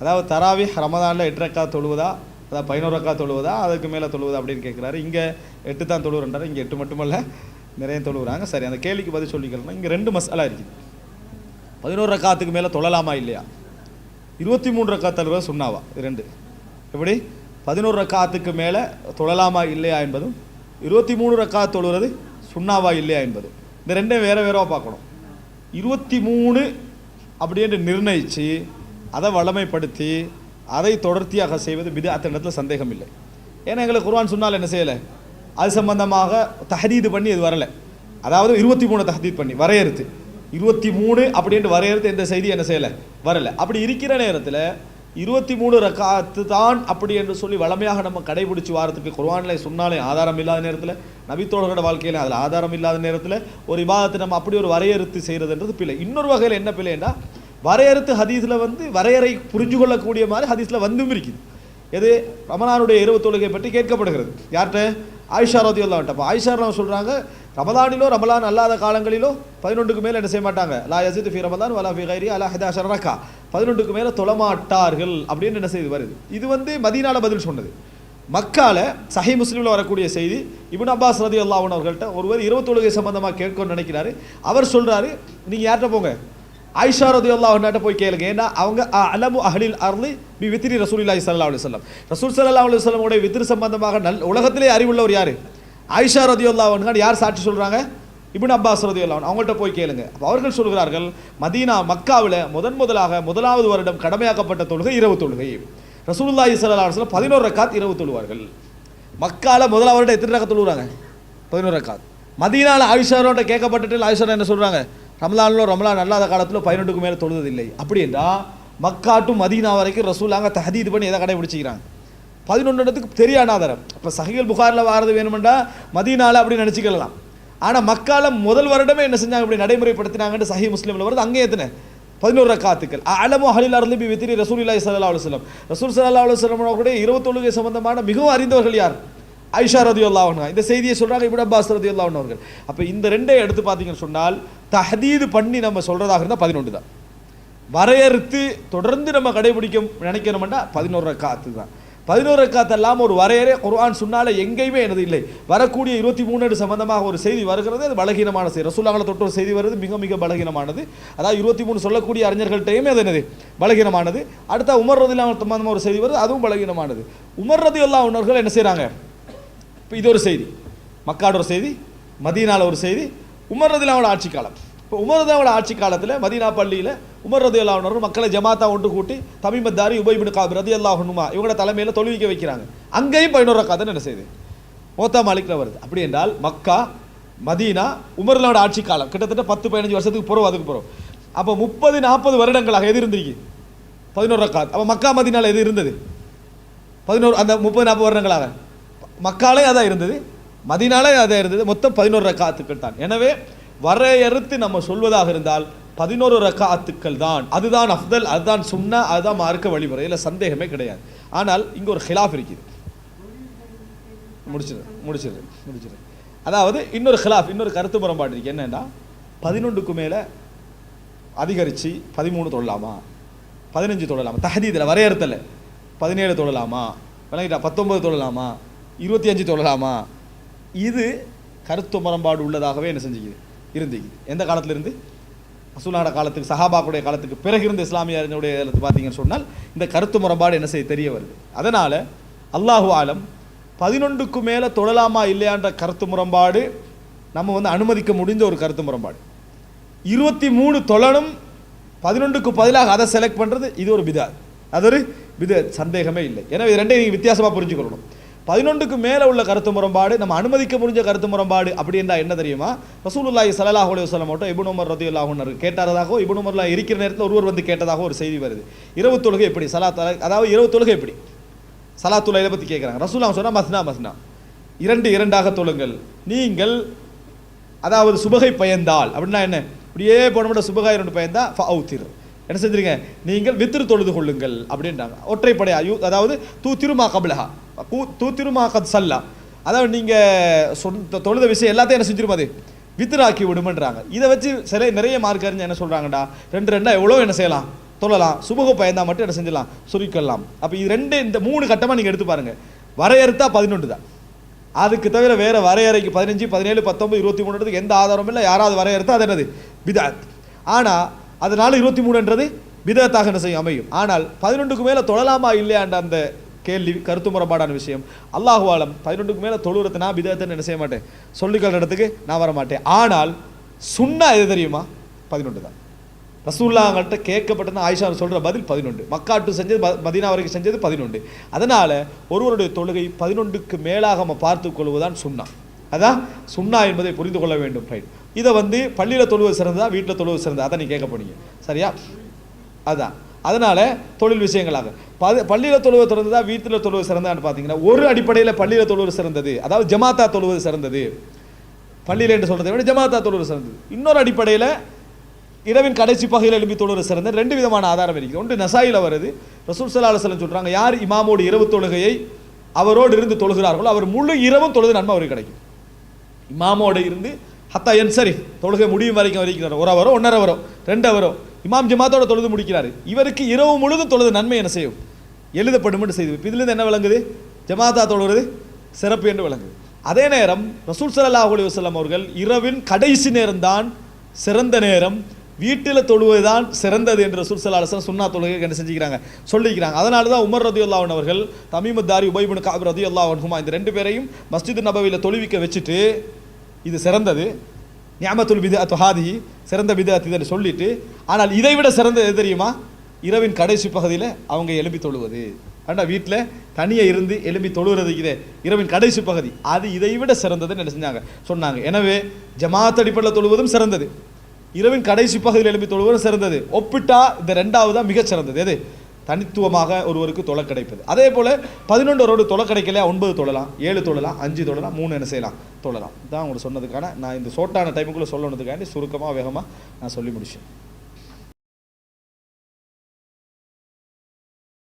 அதாவது தராவி ரமதானில் எட்டு ரக்கா தொழுவதா? அதாவது பதினோரு ரக்கா தொழுவதா? அதுக்கு மேலே தொழுவதா அப்படின்னு கேட்குறாரு இங்கே எட்டு தான் தொழுவுறாரு இங்கே எட்டு மட்டுமல்ல நிறைய தொழுவுறாங்க. சரி அந்த கேள்விக்கு பதில் சொல்லிக்கலாம் இங்கே ரெண்டு மசாலா இருக்குது. பதினோரு ரக்காத்துக்கு மேலே தொழலாமா இல்லையா? இருபத்தி மூணு ரக்கா தொழுவ சுண்ணாவா இது ரெண்டு. எப்படி? பதினோரு ரக்காத்துக்கு மேலே தொழலாமா இல்லையா என்பதும் இருபத்தி மூணு ரக்கா தொழுகிறது சுண்ணாவா இல்லையா என்பதும். இந்த ரெண்டையும் வேற வேறவா பார்க்கணும். இருபத்தி மூணு அப்படின்ட்டு நிர்ணயித்து அதை வளமைப்படுத்தி அதை தொடர்ச்சியாக செய்வது பிது இடத்துல சந்தேகம் இல்லை ஏன்னா எங்களுக்கு குர்வான் சொன்னால் என்ன செய்யலை? அது சம்பந்தமாக தஹதீது பண்ணி இது வரலை. அதாவது இருபத்தி மூணு தஹதீத் பண்ணி வரையறுத்து. இருபத்தி மூணு அப்படின்ட்டு வரையறுத்து எந்த செய்தி என்ன செய்யலை? வரலை. அப்படி இருக்கிற நேரத்தில் இருபத்தி மூணு ரக்காத்து தான் அப்படி என்று சொல்லி வளமையாக நம்ம கடைபிடிச்சு வாரத்துக்கு குர்வானில் சொன்னாலே ஆதாரம் இல்லாத நேரத்தில் நபித்தோழர்களோட வாழ்க்கையில் அதில் ஆதாரம் இல்லாத நேரத்தில் ஒரு விவாதத்தை நம்ம அப்படி ஒரு வரையறுத்து செய்கிறதுன்றது பிள்ளை இன்னொரு வகையில் என்ன பிள்ளைன்னா வரையறுத்து ஹதீஸில் வந்து வரையறை புரிஞ்சு கொள்ளக்கூடிய மாதிரி ஹதீஸில் வந்தும் இருக்குது. எது? ரமணானுடைய இரவு தொழுகை பற்றி கேட்கப்படுகிறது. யார்கிட்ட? ஆயிஷா ரதி அப்போ ஆயிஷா ரஹ் சொல்கிறாங்க ரமலானிலோ ரமலான் அல்லாத காலங்களிலோ பதினொன்றுக்கு மேலே என்ன செய்ய மாட்டாங்க? லா யசித் ஃபி ரமலான் வலா ஃபி கைரி அலா ஹிதா ஷரக்கா பதினொன்றுக்கு மேலே தொழமாட்டார்கள் அப்படின்னு என்ன செய்து வருது? இது வந்து மதீனால பதில் சொன்னது. மக்கால சஹி முஸ்லீமில் வரக்கூடிய செய்தி இபின் அப்பாஸ் ரதி அல்லாஹன் அவர்கள்ட்ட ஒருவர் இரவு தொழுகை சம்பந்தமாக கேட்கணும்னு நினைக்கிறாரு. அவர் சொல்கிறாரு நீங்கள் யார்கிட்ட போங்க? ஆயிஷா ரதி அல்லாஹ்னாட்ட போய் கேளுங்க. ஏன்னா அவங்க அலமு அஹலில் அருளி பி வித்ரி ரசூலில்லாஹி சல்லா அலி சொல்லம் ரசூல் சல்லா அலி சொல்லமுடைய உடைய சம்பந்தமாக நல் உலகத்திலே அறிவுள்ளவர் யார்? ஆயிஷா ரதி அல்லாஹ் யார் சாட்சி சொல்கிறாங்க இபின் அப்பாஸ் ரதி அல்லாஹ் அவங்கள்ட்ட போய் கேளுங்க. அவர்கள் சொல்கிறார்கள் மதீனா மக்காவில் முதன் முதலாக முதலாவது வருடம் கடமையாக்கப்பட்ட தொழுகை இரவு தொழுகை. ரசூலுல்லாஹி சல்லா அலைஹி பதினோரு ரக்காத் இரவு தொழுவார்கள். மக்காவில் முதலாவது வருடம் எத்தனை ரக்கா தொழுகிறாங்க பதினோரு ரக்காத். மதீனால ஆயிஷாரோட கேட்கப்பட்டுட்டு ஆயிஷா என்ன சொல்கிறாங்க ரமலான்லோ ரமலான் அல்லாத காலத்தில் பதினொன்றுக்கு மேலே தொழுவதில்லை அப்படி என்றா மக்காட்டும் மதீனா வரைக்கும் ரசூலாங்க தஹதீது பண்ணி எதை கடைபிடிச்சிக்கிறாங்க? பதினொன்றுக்கு பெரிய அனாதாரம். இப்போ சஹிகள் புகாரில் வாரது வேணுமெண்டா மதீனாவில் அப்படி நினச்சிக்கலாம் ஆனால் மக்கால முதல் வருடமே என்ன செஞ்சாங்க? இப்படி நடைமுறைப்படுத்தினாங்கன்னு சஹி முஸ்லீமில் வருது. அங்கே எத்தனை? பதினோரு காத்துக்கள் அலமோ ஹலில் அருளி வித்திரி ரசூல் இல்லாஹி சல்லா அலுவலம் ரசூல் சல்லா அலுவலம் கூட இருபத்தொழுகை சம்பந்தமான மிகவும் அறிந்தவர்கள் யார்? ஐஷா ரதி அல்லாஹ் இந்த செய்தியை சொல்கிறாங்க இப்னு அப்பாஸ் ரதி அல்லாஹன் அவர்கள். அப்போ இந்த ரெண்டை எடுத்து பார்த்தீங்கன்னு சொன்னால் தஹதீது பண்ணி நம்ம சொல்கிறதாக இருந்தால் பதினொன்று தான். வரையறுத்து தொடர்ந்து நம்ம கடைபிடிக்க நினைக்கணும்னா பதினோரு ரக்காத்து தான். பதினோரு ரக்காத்து இல்லாமல் ஒரு வரையறை குர்ஆன் சொன்னாலே எங்கேயுமே எனது இல்லை. வரக்கூடிய இருபத்தி மூணு சம்பந்தமாக ஒரு செய்தி வருகிறது அது பலகீனமான செய்தி. ரசூலாங்களை தொட்டு ஒரு செய்தி வருது மிக மிக பலகீனமானது. அதாவது இருபத்தி மூணு சொல்லக்கூடிய அறிஞர்கள்ட்டையுமே அது என்னது? பலகீனமானது. அடுத்த உமர் ரதி சம்பந்தமாக ஒரு செய்தி வருது அதுவும் பலகீனமானது. உமர் ரதி அல்லா உணர்கள் என்ன செய்கிறாங்க இப்போ இது ஒரு செய்தி. மக்காட ஒரு செய்தி மதீனாவில் ஒரு செய்தி உமர் ரதிலாவோட ஆட்சி காலம் இப்போ உமர் ரதிலாவோட ஆட்சி காலத்தில் மதீனா பள்ளியில் உமர் ரதி மக்களை ஜமாத்தா ஒன்று கூட்டி தமிமத்தாரி உபய்பின் காபி ரதி அல்லாஹனுமா இவங்களோட தலைமையில் தொழுவிக்க வைக்கிறாங்க. அங்கேயும் பதினோரு ரக்காத்து என்ன செய்யுது மோத்தா மாலிக்கில் வருது. அப்படி என்றால் மக்கா மதீனா உமர்லாவோட ஆட்சி காலம் கிட்டத்தட்ட பத்து பதினஞ்சு வருஷத்துக்கு போகிறோம் அதுக்கு போகிறோம் அப்போ முப்பது நாற்பது வருடங்களாக எது இருந்திருக்கு? பதினோரு ரக்காத். அப்போ மக்கா மதினால் எது இருந்தது? பதினோரு அந்த முப்பது நாற்பது வருடங்களாக. மக்காலே அதான் இருந்தது. மதினாலே அதான் இருந்தது. மொத்தம் பதினோரு ரக்காத்துக்கள் தான். எனவே வரையறுத்து நம்ம சொல்வதாக இருந்தால் பதினோரு ரக்காத்துக்கள் தான். அதுதான் அஃதல் அதுதான் சுன்னா அதுதான் மார்க்க வழிமுறை. இல்லை சந்தேகமே கிடையாது. ஆனால் இங்கே ஒரு ஹிலாஃப் இருக்குது. முடிச்சிடு முடிச்சிடு முடிச்சிடு அதாவது இன்னொரு ஹிலாஃப் இன்னொரு கருத்து முரண்பாடு இருக்குது என்னென்னா பதினொன்றுக்கு மேலே அதிகரித்து பதிமூணு தொழலாமா? பதினஞ்சு தொழலாமா? தஹதீதில் வரையறுத்தலை பதினேழு தொழலாமா? விளங்கிட்டா பத்தொம்பது தொழலாமா? இருபத்தி அஞ்சு தொழலாமா? இது கருத்து முரண்பாடு உள்ளதாகவே என்ன செஞ்சுக்குது? இருந்துக்குது. எந்த காலத்திலிருந்து? இருந்து காலத்துக்கு சஹாபாக்குடைய காலத்துக்கு பிறகு இருந்த இஸ்லாமியாரினுடைய காலத்து பார்த்தீங்கன்னு சொன்னால் இந்த கருத்து முரண்பாடு என்ன செய்ய தெரிய வருது. அதனால் அல்லாஹு ஆலம் பதினொன்றுக்கு மேலே தொழலாமா இல்லையான்ற கருத்து முரண்பாடு நம்ம வந்து அனுமதிக்க முடிந்த ஒரு கருத்து முரண்பாடு. இருபத்தி மூணு தொழனும் பதினொன்றுக்கு பதிலாக அதை செலக்ட் பண்ணுறது இது ஒரு பிதா அது ஒரு பித சந்தேகமே இல்லை. ஏன்னா இது ரெண்டையும் நீங்கள் வித்தியாசமாக புரிஞ்சுக்கொள்ளணும். பதினொன்றுக்கு மேலே உள்ள கருத்து முரண்பாடு நம்ம அனுமதிக்க முடிஞ்ச கருத்து முரண்பாடு அப்படின்றா என்ன தெரியுமா? ரசூலுல்லாஹி சலாஹ் அலைஹி சொல்ல மட்டும் இப்னு உமர் ரதியல்லாஹு அன்ஹு கேட்டதாகவோ உமர்ல இருக்கிற நேரத்தில் ஒருவர் வந்து கேட்டதாக ஒரு செய்தி வருது. இரவு தொழுகை எப்படி? சலாத் அதாவது இரவு தொழுகை எப்படி? சலாத்துலையில பற்றி கேட்குறாங்க ரசூலாம் சொன்னால் மஸ்னா மஸ்னா. இரண்டு இரண்டாக தொழுங்கள். நீங்கள் அதாவது சுபகை பயந்தால் அப்படின்னா என்ன? இப்படியே போனோம்னா சுபகாய் ரெண்டு பயந்தா ஃபவுத்திர் என்ன செஞ்சுருங்க? நீங்கள் வித்திரு தொழுது கொள்ளுங்கள் அப்படின்றாங்க. ஒற்றைப்படை அயு அதாவது தூ திருமா கபிலஹா. தூத்திருமா கத் சல்லா. அதாவது நீங்கள் சொந்த தொழுத விஷயம் எல்லாத்தையும் என்ன செஞ்சிரும் அது? வித்திராக்கி விடுமன்றாங்க. இதை வச்சு சில நிறைய மார்க் அறிஞ்சு என்ன சொல்கிறாங்கடா ரெண்டு ரெண்டாக எவ்வளோ என்ன செய்யலாம்? தொழலாம். சுமூக பயந்தா மட்டும் என்ன செஞ்சிடலாம்? சுருக்கலாம் அப்போ இது ரெண்டு இந்த மூணு கட்டமாக நீங்கள் எடுத்து பாருங்கள் வரையறுத்தா பதினொன்று தான். அதுக்கு தவிர வேறு வரையறைக்கு பதினஞ்சு பதினேழு பத்தொம்பது இருபத்தி மூணுன்றதுக்கு எந்த ஆதாரமும் இல்லை. யாராவது வரையறுத்தா அது என்னது? விதாத். ஆனால் அதனால இருபத்தி மூணுன்றது விதத்தாக என்ன செய்யும்? அமையும். ஆனால் பதினொன்றுக்கு மேலே தொழலாமா இல்லையான்ற அந்த கேள்வி கருத்து முறைப்பாடான விஷயம். அல்லாஹுவாலம் பதினொன்றுக்கு மேலே தொழுகிறத நான் பிதத்தை என்ன செய்ய மாட்டேன்? சொல்லிக்கிற இடத்துக்கு நான் வர மாட்டேன். ஆனால் சுண்ணா எது தெரியுமா? பதினொன்று தான். ரசூல்லாங்கள்ட்ட கேட்கப்பட்டது ஆயிஷா சொல்கிற பதில் பதினொன்று. மக்காட்டு செஞ்சது ம- மதீனா வரைக்கும் செஞ்சது பதினொன்று. அதனால் ஒருவருடைய தொழுகை பதினொன்றுக்கு மேலாக நம்ம பார்த்து கொள்வதுதான் சுண்ணா. அதான் சுன்னா என்பதை புரிந்து கொள்ள வேண்டும். ரைட் இதை வந்து பள்ளியில் தொழுவது சிறந்ததா வீட்டில் தொழுவது சிறந்ததா? அதை நீ கேட்க போனீங்க சரியா? அதான். அதனால் தொழில் விஷயங்களாக. பது பள்ளியில் தொழுவது சிறந்ததா வீட்டில் தொழுவது சிறந்தான்னு பார்த்தீங்கன்னா ஒரு அடிப்படையில் பள்ளியில் தொழுவது சிறந்தது. அதாவது ஜமாத்தா தொழுவது சிறந்தது. பள்ளியில் என்று சொல்கிறத விட ஜமாத்தா தொழுவது சிறந்தது. இன்னொரு அடிப்படையில் இரவின் கடைசி பகையில் எழுப்பி தொழுவது சிறந்தது. ரெண்டு விதமான ஆதாரம் இருக்குது. ஒன்று நசாயில் வருது. ரசூல் சல்லா அலுவலம் சொல்கிறாங்க யார் இமாமோடு இரவு தொழுகையை அவரோடு இருந்து தொழுகிறார்களோ அவர் முழு இரவும் தொழுது நன்மை அவருக்கு கிடைக்கும். இமாமோடு இருந்து ஹத்தா என் சரி தொழுகை முடியும் வரைக்கும் வரைக்கும் ஒரு அவரோ ஒன்றரை வரும் ரெண்டு அவரோ. இமாம் ஜமாத்தோட தொழுது முடிக்கிறார். இவருக்கு இரவு முழுதும் தொழுது நன்மை என்ன செய்யும்? எழுதப்படும் என்று செய்து. இதுலேருந்து என்ன விளங்குது? ஜமாத்தா தொழுவது சிறப்பு என்று விளங்குது. அதே நேரம் ரசூல் ஸல்லல்லாஹு அலைஹி அவர்கள் இரவின் கடைசி நேரம்தான் சிறந்த நேரம் வீட்டில் தொழுவதுதான் சிறந்தது என்று ரசூல் ஸல்லல்லாஹு அலைஹி சுன்னா தொழுகை என்ன செஞ்சுக்கிறாங்க சொல்லிக்கிறாங்க. அதனால தான் உமர் ரதி அல்லாவன் அவர்கள் தமிமுத்தாரி தாரி உபைபுன் ரதி ரதியுல்லாஹு இந்த ரெண்டு பேரையும் மஸ்ஜித் நபவியில் தொழுவிக்க வச்சுட்டு இது சிறந்தது. நியாமத்துல் பிதஅத்து ஹாதிஹி சிறந்த பிதஅத் இதுன்னு சொல்லிட்டு ஆனால் இதை விட சிறந்தது எது தெரியுமா? இரவின் கடைசி பகுதியில் அவங்க எழுப்பி தொழுவது. ஆனால் வீட்டில் தனியாக இருந்து எழுப்பி தொழுகிறது இதே? இரவின் கடைசி பகுதி. அது இதை விட சிறந்ததுன்னு என்ன செஞ்சாங்க? சொன்னாங்க. எனவே ஜமாத் அடிப்படையில் தொழுவதும் சிறந்தது. இரவின் கடைசி பகுதியில் எழுப்பி தொழுவதும் சிறந்தது. ஒப்பிட்டா இந்த ரெண்டாவது தான் மிகச்சிறந்தது எது? தனித்துவமாக ஒருவருக்கு தொலை கிடைப்பது. அதே போல் பதினொன்றரோடு தொலை கிடைக்கலையா? ஒன்பது தொழலாம் ஏழு தொழலாம் அஞ்சு தொழலாம் மூணு என்ன செய்யலாம்? தொழலாம். இதான் உங்களுக்கு சொன்னதுக்கான நான் இந்த சோட்டான டைமுக்குள்ளே சொல்லணுதுக்காண்டி சுருக்கமாக வேகமாக நான் சொல்லி முடிச்சேன்.